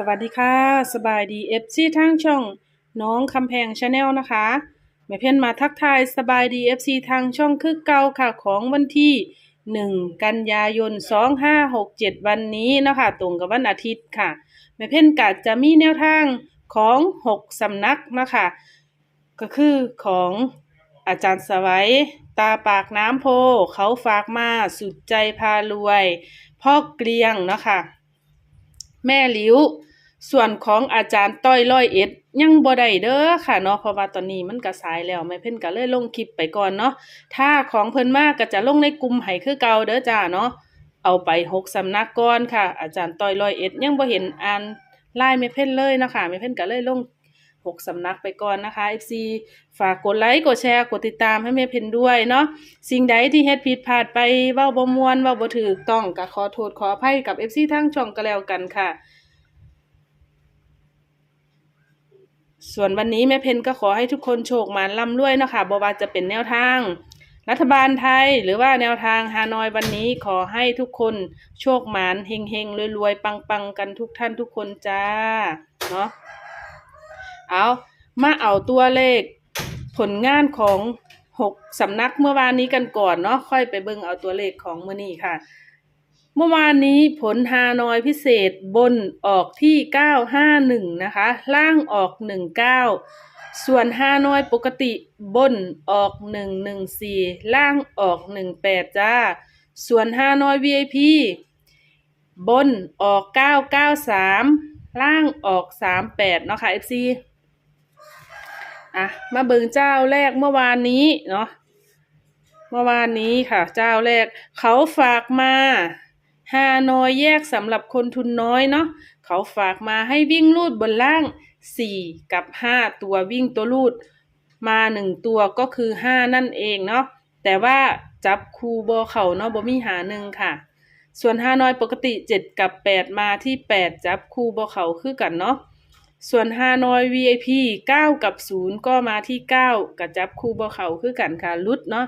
สวัสดีค่ะ สบายดีเอฟซีทางช่อง น้องคำแพงชาแนลนะคะแม่เพียนมาทักทายสบายดีเอฟซีทางช่องคือเก่าค่ะของวันที่หนึ่งกันยายนสองห้าหกเจ็ดวันนี้นะคะ ตรงกับวันอาทิตย์ค่ะแม่เพียนกะจะมีแนวทางของหกสำนักนะคะ ก็คือของอาจารย์สวัยตาปากน้ำโพ เขาฝากมาสุดใจพารวย พ่อเกลียงนะคะ แม่หลิว ส่วนของอาจารย์ต้อยร้อยเอ็ดยังบ่ได้เด้อค่ะเนาะเพราะว่าตอนนี้มันก็สายแล้วแม่เพิ่นก็เลยลงคลิปไปก่อนเนาะถ้าของเพิ่นมากก็จะลงในกลุ่มให้คือเก่าเด้อจ้าเนาะเอาไปหกสำนักก่อนค่ะ อาจารย์ต้อยร้อยเอ็ดยังบ่เห็นอ่านไลน์แม่เพิ่นเลยนะคะแม่เพิ่นก็เลยลงหกสำนักไปก่อนนะคะ FC ฝากกดไลค์กดแชร์กดติดตามให้แม่เพิ่นด้วยเนาะสิ่งใดที่เฮ็ดผิดพลาดไปเว้าบ่มวนเว้าบ่ถูกต้องก็ขอโทษขออภัยกับ FC ทั้งช่องก็แล้วกันค่ะ ส่วนวันนี้แม่เพนก็ขอให้ทุกคนโชคหมานร่ำรวยเนาะคะบว่าจะเป็นแนวทาง รัฐบาลไทยหรือว่าแนวทางฮานอยวันนี้ขอให้ทุกคนโชคหมานเฮงเฮงรวยรวยปังปังๆ กันทุกท่านทุกคนจ้าเนาะเอามาเอาตัวเลข ผลงานของหกสำนักเมื่อวานนี้กันก่อนเนาะค่อยไปเบิ่งเอาตัวเลขของมื้อนี้ค่ะ เมื่อวานนี้ผลฮานอยพิเศษบนออกที่ 951 นะคะ ล่างออก 19 ส่วนฮานอยปกติบนออก 114 ล่างออก 18 จ้า ส่วนฮานอย VIP บนออก 993 ล่างออก 38 เนาะค่ะ FC อะ มาเบิงเจ้าแรกเมื่อวานนี้เนาะเมื่อวานนี้ค่ะ เจ้าแรกเขาฝากมา ฮานอยแยกสำหรับคนทุนน้อยเนาะเขาฝากมาให้วิ่งลูดบนล่าง 4 กับ 5 ตัววิ่งตัวลูด มา 1 ตัวก็คือ 5 นั่นเองเนาะแต่ว่าจับคูบอเขาเนาะบ่มีหาหนึ่งค่ะ ส่วนฮานอยปกติ 7 กับ 8 มาที่ 8 จับคูบอเขาคือกันเนาะ ส่วนฮานอย VIP 9 กับ 0 ก็มาที่ 9กับจับคูบอเขาคือกันค่ะลุดเนาะ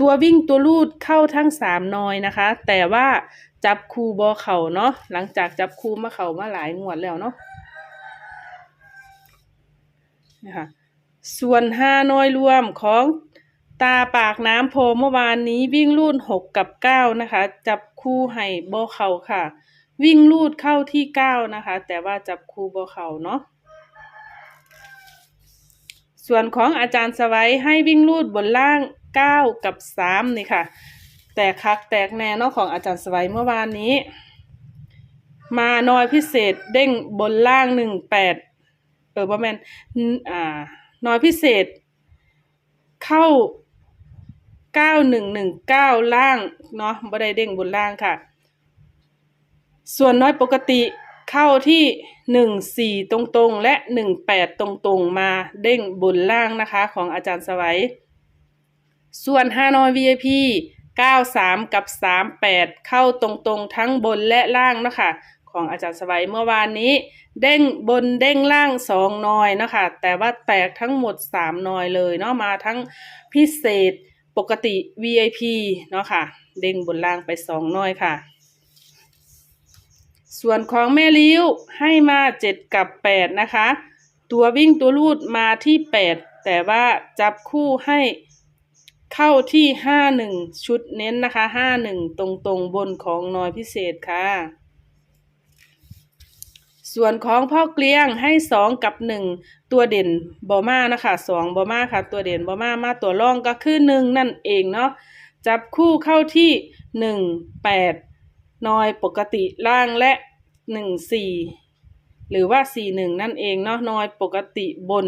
ตัววิ่งตัวลูดเข้าทั้งสามนอยนะคะ แต่ว่าจับคูบอเข่าเนาะหลังจากจับคูมาเข่ามาหลายงวดแล้วเนาะนะคะส่วนห้านอยรวมของตาปากน้ำโพเมื่อวานนี้วิ่งลูดหกกับเก้านะคะ จับคู่ให้บอเข่าค่ะ วิ่งลูดเข้าที่เก้านะคะ แต่ว่าจับคูบอเข่าเนาะส่วนของอาจารย์สวัยให้วิ่งลูดบนล่าง9กับ3นี่ค่ะ แตกคักแตกแน่เนอกของอาจารย์สวัยเมื่อวานนี้ มาน้อยพิเศษเด้งบนล่าง1 8เออประมาณอ่าน้อยพิเศษ เข้า9119ล่างเนาะบ่ได้เด้งบนล่างค่ะ ส่วนน้อยปกติเข้าที่หนึ่งสี่ตรงๆ และหนึ่งแปดตรงๆ มาเด้งบนล่างนะคะของอาจารย์สวัย ส่วนฮานอย VIP 93 กับ 38 เข้าตรงๆ ทั้งบนและล่างนะคะของอาจารย์สวัยเมื่อวานนี้ เด้งบนเด้งล่างสองนอยนะคะแต่ว่าแตกทั้งหมดสามนอยเลยเนาะมาทั้งพิเศษปกติ VIP เนาะค่ะ เด้งบนล่างไปสองนอยค่ะ ส่วนของแม่ลิ้วให้มาเจ็ดกับแปดนะคะ ตัววิ่งตัวลูดมาที่แปดแต่ว่าจับคู่ให้เข้าที่ห้าหนึ่งชุดเน้นนะคะห้าหนึ่งตรงตรงๆบนของน้อยพิเศษค่ะ ส่วนของพ่อเกลี้ยงให้สองกับหนึ่งตัวเด่นบอมานะคะสองบอมาค่ะ ตัวเด่นบอมามาตัวรองก็คือหนึ่งนั่นเองเนาะจับคู่เข้าที่หนึ่งแปด นอยปกติล่างและหนึ่งสี่หรือว่าสี่หนึ่งนั่นเองเนาะนอยปกติบน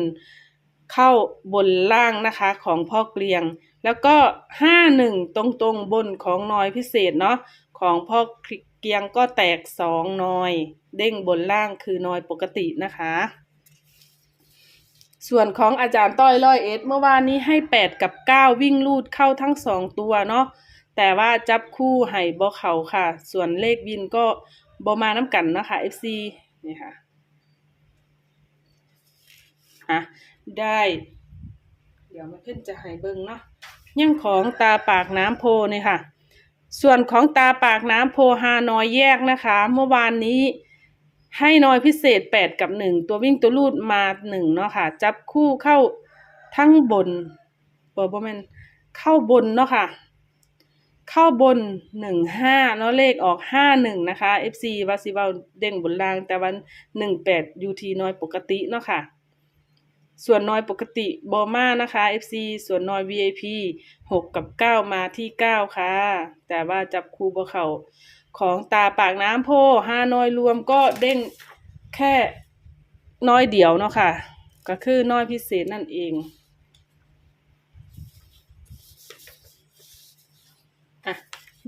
เข้าบนล่างนะคะของพ่อเกลียง แล้วก็ห้าหนึ่งตรงตรงๆบนของนอยพิเศษเนาะของพ่อเกลียงก็แตกสองนอย เด้งบนล่างคือนอยปกตินะคะ ส่วนของอาจารย์ต้อยร้อยเอ็ดเมื่อวานนี้ให้แปดกับเก้าวิ่งลูดเข้าทั้งสองตัวเนาะ แต่ว่าจับคู่ให้บ่เขาค่ะ ส่วนเลขวินก็บ่มาน้ำกันนะคะ FC นี่ค่ะฮะได้ เดี๋ยวมาเพิ่นจะให้เบิ่งเนาะยังของตาปากน้ำโพนี่ค่ะ ส่วนของตาปากน้ำโพฮานอยแยกนะคะ เมื่อวานนี้ให้น้อยพิเศษแปดกับหนึ่งตัววิ่งตัวลูดมาหนึ่งเนาะค่ะ จับคู่เข้าทั้งบนเปิดบ่แมนเข้าบนเนาะค่ะ เข้าบนหนึ่งห้าเนาะเลขออกห้าหนึ่งนะคะ FC วาซิบาเด้งบนล่างแต่วันหนึ่งแปดยูทีน้อยปกติเนาะค่ะ ส่วนน้อยปกติบอมานะคะ FC ส่วนน้อย VIP หกกับเก้ามาที่เก้าค่ะ แต่ว่าจับคู่บ่เขาของตาปากน้ำโพห้าน้อยรวมก็เด้งแค่น้อยเดียวเนาะค่ะ ก็คือน้อยพิเศษนั่นเอง อะ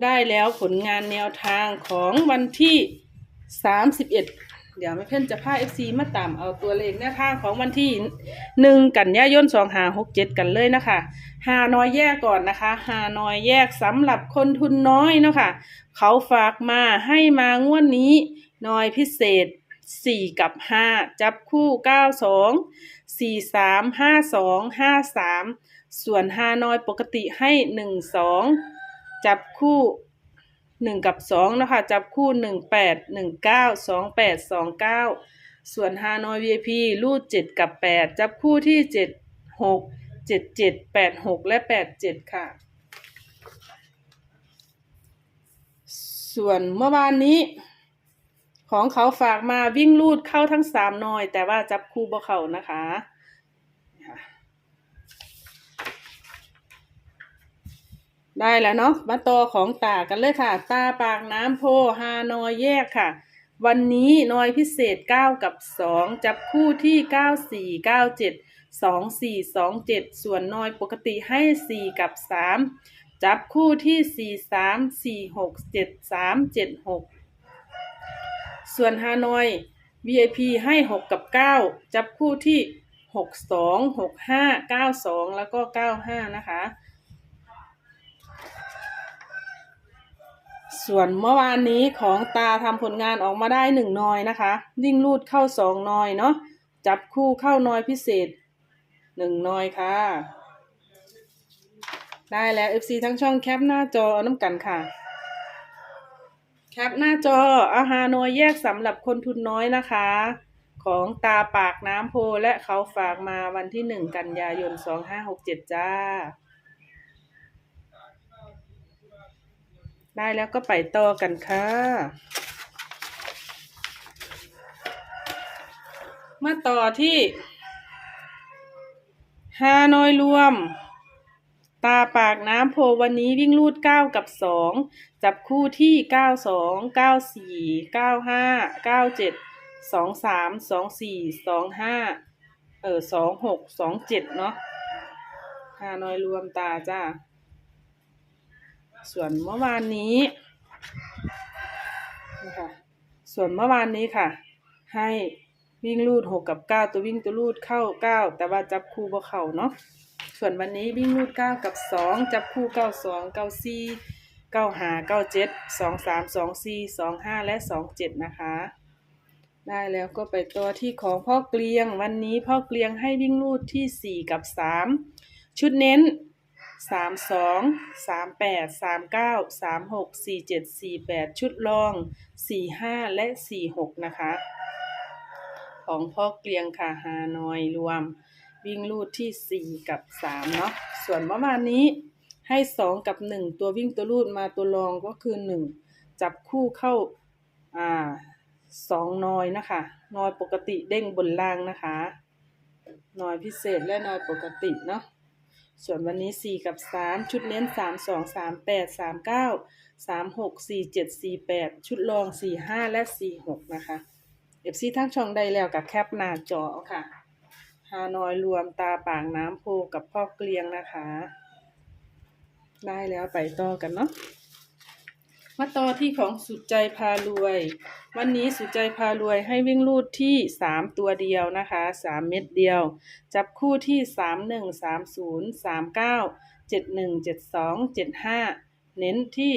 ได้แล้วผลงานแนวทางของวันที่สามสิบเอ็ดเดี๋ยวแม่เพ่นจะพา FC มาตามเอาตัวเลขแนวทางของวันที่หนึ่งกันยายนสองหาหกเจ็ดกันเลยนะคะหาน้อยแยกก่อนนะคะหาน้อยแยกสำหรับคนทุนน้อยเนาะค่ะเขาฝากมาให้มางวดนี้น้อยพิเศษสี่กับห้าจับคู่เก้าสองสี่สามห้าสองห้าสามส่วนหาน้อยปกติให้หนึ่งสอง จับคู่หนึ่งกับสองนะคะจับคู่หนึ่งแปดหนึ่งเก้าสองแปดสองเก้าส่วนฮานอย VIP รูดเจ็ดกับแปดจับคู่ที่เจ็ดหกเจ็ดเจ็ดแปดหกและแปดเจ็ดค่ะ ส่วนเมื่อวานนี้ ของเขาฝากมาวิ่งลูดเข้าทั้งสามนอย แต่ว่าจับคู่บ่เขานะคะ ได้แล้วเนาะมาต่อของตากันเลยค่ะ ตาปากน้ำโพฮานอยแยกค่ะ วันนี้นอยพิเศษ 9 กับ 2 จับคู่ที่ 94 97 24 27 ส่วนนอยปกติให้ 4 กับ 3 จับคู่ที่ 43 46 73 76 ส่วนฮานอย VIP ให้ 6 กับ 9 จับคู่ที่ 62 65 92 แล้วก็ 95 นะคะ ส่วนเมื่อวานนี้ของตาทำผลงานออกมาได้หนึ่งนอยนะคะ วิ่งลูดเข้าสองนอยเนาะจับคู่เข้านอยพิเศษหนึ่งนอยค่ะ ได้แล้ว FC ทั้งช่องแคปหน้าจอเอาน้ำกันค่ะ แคปหน้าจออาหารนอยแยกสำหรับคนทุนน้อยนะคะ ของตาปากน้ำโพและเขาฝากมาวันที่หนึ่งกันยายนสองห้าหกเจ็ดจ้า ได้แล้วก็ไปต่อกันค่ะ มาต่อที่ฮานอยรวม ตาปากน้ำโพวันนี้วิ่งลูดเก้ากับสองจับคู่ที่เก้าสองเก้าสี่เก้าห้าเก้าเจ็ดสองสามสองสี่สองห้าเออสองหกสองเจ็ดเนาะฮานอยรวมตาจ้า ส่วนเมื่อวานนี้นะคะส่วนเมื่อวานนี้ค่ะ ให้วิ่งลูดหกกับเก้าตัววิ่งตัวลูดเข้าเก้าแต่ว่าจับคู่บ่เข้าเนาะส่วนวันนี้วิ่งลูดเก้ากับสองจับคู่เก้าสองเก้าสี่เก้าห้าเก้าเจ็ดสองสามสองสี่สองห้าและสองเจ็ดนะคะ ได้แล้วก็ไปตัวที่ของพ่อเกลียงวันนี้พ่อเกลียงให้วิ่งลูดที่สี่กับสามชุดเน้น สามสองสามแปดสามเก้าสามหกสี่เจ็ดสี่แปดชุดรองสี่ห้าและสี่หกนะคะ ของพ่อเกลียงค่ะฮานอยรวม วิ่งลูดที่สี่กับสามเนาะส่วนเมื่อวานนี้ให้สองกับหนึ่งตัววิ่งตัวลูดมาตัวรองก็คือหนึ่งจับคู่เข้าอ่าสองนอยนะคะนอยปกติเด้งบนล่างนะคะนอยพิเศษและนอยปกติเนาะ ส่วนวันนี้สี่กับสามชุดเน้นสามสองสามแปดสามเก้าสามหกสี่เจ็ดสี่แปดชุดรองสี่ห้าและสี่หกนะคะเอฟซีทั้งช่องได้แล้วกับแคปหน้าจอค่ะ ฮานอยรวมตาปางน้ำโพกับพ่อเกลียงนะคะ ได้แล้วไปต่อกันเนาะ มาต่อที่ของสุดใจพารวย วันนี้สุดใจพารวยให้วิ่งลูดที่สามตัวเดียวนะคะสามเม็ดเดียว จับคู่ที่สามหนึ่งสามศูนย์สามเก้าเจ็ดหนึ่งเจ็ดสองเจ็ดห้าเน้นที่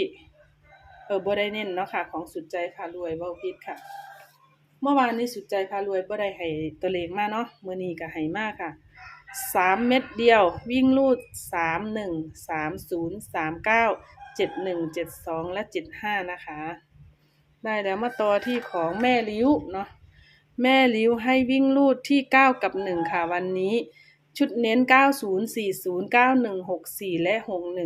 เออบ่ได้เน้นเนาะค่ะ ของสุดใจพารวยเบ้าพิษค่ะ เมื่อวานนี้สุดใจพารวยบ่ได้ให้ตัวเลขมาเนาะเมื้อนี้ก็ให้มากค่ะ สามเม็ดเดียว วิ่งลูดสามหนึ่งสามศูนย์สามเก้าเจ็ดหนึ่งเจ็ดสองและเจ็ดห้านะคะ ได้แล้วมาต่อที่ของแม่ลิ้วเนาะแม่ลิ้วให้วิ่งลูดที่9กับ1ค่ะวันนี้ ชุดเน้น90 40 91 64และ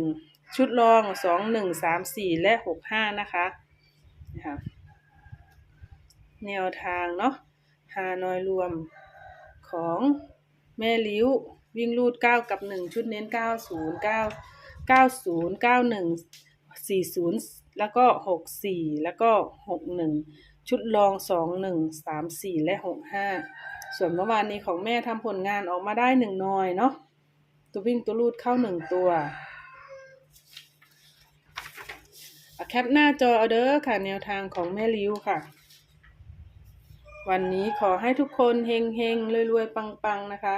61ชุดรอง21 34และ65นะคะนะคะแนวทางเนาะฮานอยรวมของ แม่ลิ้ว วิ่งลูด 9 กับ 1 ชุดเน้น 90 9 90 91 40 แล้วก็ 64 แล้วก็ 61 ชุดรอง 21 34 และ 65 ส่วนเมื่อวานนี้ของแม่ทำผลงานออกมาได้หนึ่งหน่อยเนาะตัววิ่งตัวลูดเข้าหนึ่งตัวอะแคปหน้าจอเอาเด้อค่ะ แนวทางของแม่ลิ้วค่ะ วันนี้ขอให้ทุกคนเฮงเฮงรวยรวยๆปังปังๆ นะคะ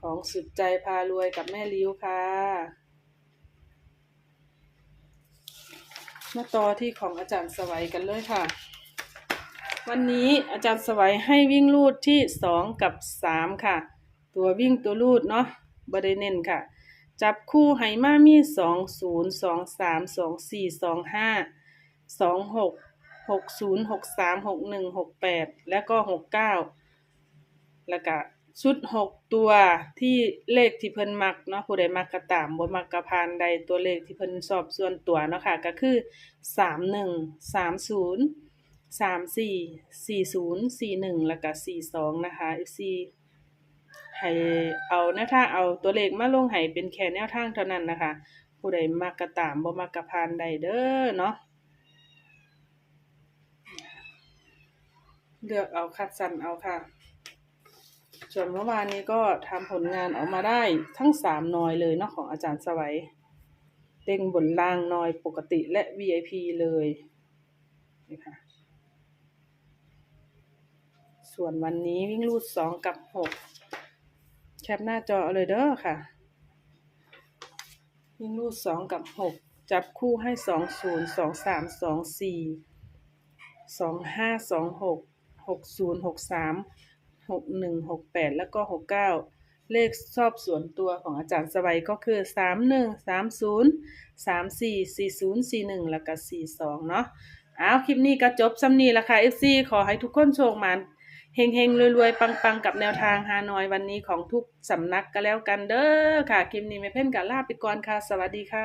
ของสุดใจพารวยกับแม่ลิ้วค่ะมาต่อที่ของอาจารย์สวัยกันเลยค่ะ วันนี้อาจารย์สวัยให้วิ่งลูดที่สองกับสามค่ะ ตัววิ่งตัวลูดเนาะบริเน้นค่ะ จับคู่ไหมามีสองศูนย์สองสามสองสี่สองห้าสองหก หกศูนย์หกสามหกหนึ่งหกแปดแล้วก็หกเก้าแล้วก็ชุดหกตัวที่เลขที่เพิ่นมักเนาะผู้ใดมักก็ตามบ่มักก็ผ่านใดตัวเลขที่เพิ่นชอบส่วนตัวเนาะค่ะก็คือสามหนึ่งสามศูนย์สามสี่สี่ศูนย์สี่หนึ่งแล้วก็สี่สองนะคะ FC ให้เอาแนวทางเอาตัวเลขมาลงให้เป็นแค่แนวทางเท่านั้นนะคะ ผู้ใดมักก็ตามบ่มักก็ผ่านใดเด้อเนาะ เลือกเอาคัดสรรเอาค่ะ ส่วนเมื่อวานนี้ก็ทำผลงานออกมาได้ทั้งสามนอยเลยเนาะของอาจารย์สวัยเต็งบนล่างนอยปกติและ VIP เลยนี่ค่ะส่วนวันนี้วิ่งรูดสองกับหกแคปหน้าจอเอาเลยเด้อค่ะ วิ่งรูดสองกับหกจับคู่ให้สองศูนย์สองสามสองสี่สองห้าสองหก หกศูนย์หกสามหกหนึ่งหกแปดแล้วก็หกเก้าเลขชอบส่วนตัวของอาจารย์สวัยก็คือสามหนึ่งสามศูนย์สามสี่สี่ศูนย์สี่หนึ่งแล้วก็สี่สองเนาะอ้าวคลิปนี้ก็จบสำนีละค่ะ FC ขอให้ทุกคนโชคมันเฮงเฮงรวยรวยปังปังกับแนวทางฮานอยวันนี้ของทุกสำนักก็แล้วกันเด้อค่ะ คลิปนี้ไม่เพ่นกับลาไปก่อนค่ะ สวัสดีค่ะ